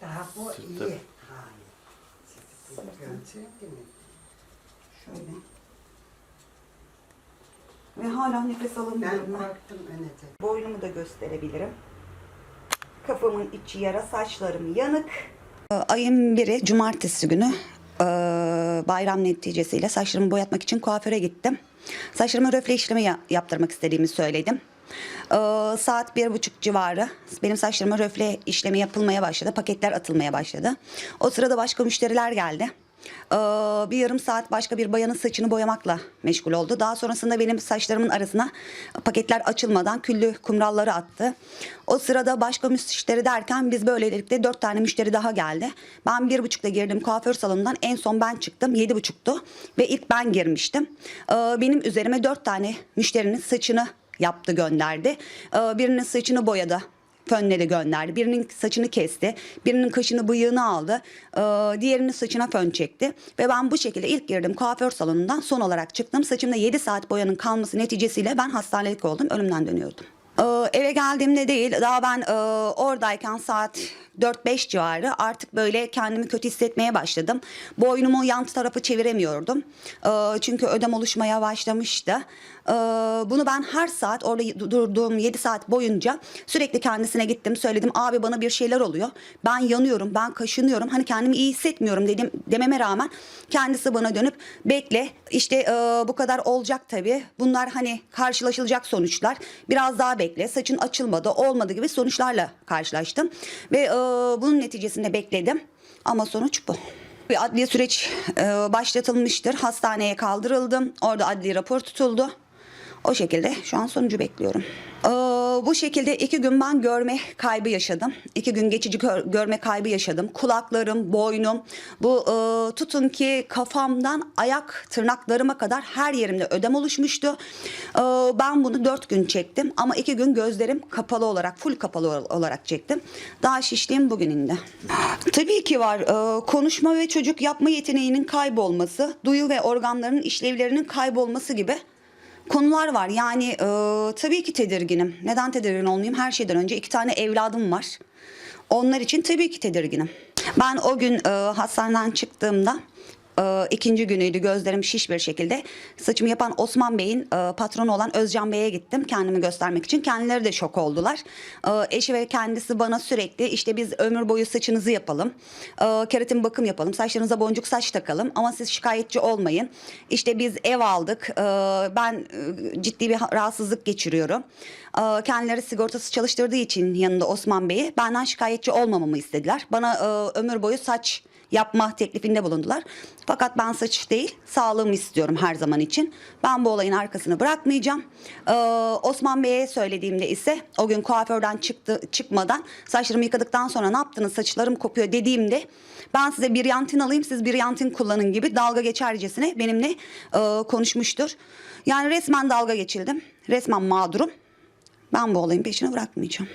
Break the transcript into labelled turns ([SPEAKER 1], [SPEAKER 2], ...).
[SPEAKER 1] Daha bu iyi. Hayır.
[SPEAKER 2] Şöyle. Ve hala nefes
[SPEAKER 1] Ben
[SPEAKER 2] alamıyorum. ben.
[SPEAKER 1] korktum önce.
[SPEAKER 2] Boynumu da gösterebilirim. Kafamın içi yara, saçlarım yanık. Ee, Ayın biri cumartesi günü ee, bayram neticesiyle saçlarımı boyatmak için kuaföre gittim. Saçlarıma röfle işlemi ya- yaptırmak istediğimi söyledim. Ee, saat bir buçuk civarı benim saçlarıma röfle işlemi yapılmaya başladı. Paketler atılmaya başladı. O sırada başka müşteriler geldi. Ee, bir yarım saat başka bir bayanın saçını boyamakla meşgul oldu. Daha sonrasında benim saçlarımın arasına paketler açılmadan küllü kumralları attı. O sırada başka müşteri derken biz böylelikle dört tane müşteri daha geldi. Ben bir buçukta girdim kuaför salonundan en son ben çıktım yedi buçuktu ve ilk ben girmiştim. Ee, benim üzerime dört tane müşterinin saçını yaptı gönderdi. Ee, birinin saçını boyadı fönleri gönderdi. Birinin saçını kesti, birinin kaşını bıyığını aldı, ee, diğerinin saçına fön çekti. Ve ben bu şekilde ilk girdim kuaför salonundan son olarak çıktım. Saçımda 7 saat boyanın kalması neticesiyle ben hastanelik oldum, ölümden dönüyordum. Eve geldiğimde değil, daha ben e, oradayken saat 4-5 civarı artık böyle kendimi kötü hissetmeye başladım. Boynumu yan tarafı çeviremiyordum. Ee, çünkü ödem oluşmaya başlamıştı. Ee, bunu ben her saat orada du- durduğum 7 saat boyunca sürekli kendisine gittim. Söyledim abi bana bir şeyler oluyor. Ben yanıyorum, ben kaşınıyorum. Hani kendimi iyi hissetmiyorum dedim dememe rağmen kendisi bana dönüp bekle işte e, bu kadar olacak tabii. Bunlar hani karşılaşılacak sonuçlar. Biraz daha bekle. Saçın açılmadı, olmadı gibi sonuçlarla karşılaştım. Ve e, bunun neticesinde bekledim. Ama sonuç bu. Bir adliye süreç e, başlatılmıştır. Hastaneye kaldırıldım. Orada adli rapor tutuldu. O şekilde şu an sonucu bekliyorum. Ee, bu şekilde iki gün ben görme kaybı yaşadım. İki gün geçici gör- görme kaybı yaşadım. Kulaklarım, boynum, bu e, tutun ki kafamdan ayak tırnaklarıma kadar her yerimde ödem oluşmuştu. Ee, ben bunu dört gün çektim ama iki gün gözlerim kapalı olarak, full kapalı ol- olarak çektim. Daha şişliğim bugün indi. Tabii ki var. Ee, konuşma ve çocuk yapma yeteneğinin kaybolması, duyu ve organların işlevlerinin kaybolması gibi konular var. Yani e, tabii ki tedirginim. Neden tedirgin olmayayım? Her şeyden önce iki tane evladım var. Onlar için tabii ki tedirginim. Ben o gün e, hastaneden çıktığımda e, ikinci günüydü gözlerim şiş bir şekilde. Saçımı yapan Osman Bey'in e, patronu olan Özcan Bey'e gittim kendimi göstermek için. Kendileri de şok oldular. E, eşi ve kendisi bana sürekli işte biz ömür boyu saçınızı yapalım. E, keratin bakım yapalım. Saçlarınıza boncuk saç takalım. Ama siz şikayetçi olmayın. İşte biz ev aldık. E, ben e, ciddi bir rahatsızlık geçiriyorum. E, kendileri sigortası çalıştırdığı için yanında Osman Bey'i benden şikayetçi olmamamı istediler. Bana e, ömür boyu saç yapma teklifinde bulundular. Fakat ben saç değil, sağlığımı istiyorum her zaman için. Ben bu olayın arkasını bırakmayacağım. Ee, Osman Bey'e söylediğimde ise o gün kuaförden çıktı çıkmadan saçlarımı yıkadıktan sonra ne yaptınız saçlarım kopuyor dediğimde ben size bir yantin alayım siz bir yantin kullanın gibi dalga geçercesine benimle e, konuşmuştur. Yani resmen dalga geçildim. Resmen mağdurum. Ben bu olayın peşini bırakmayacağım.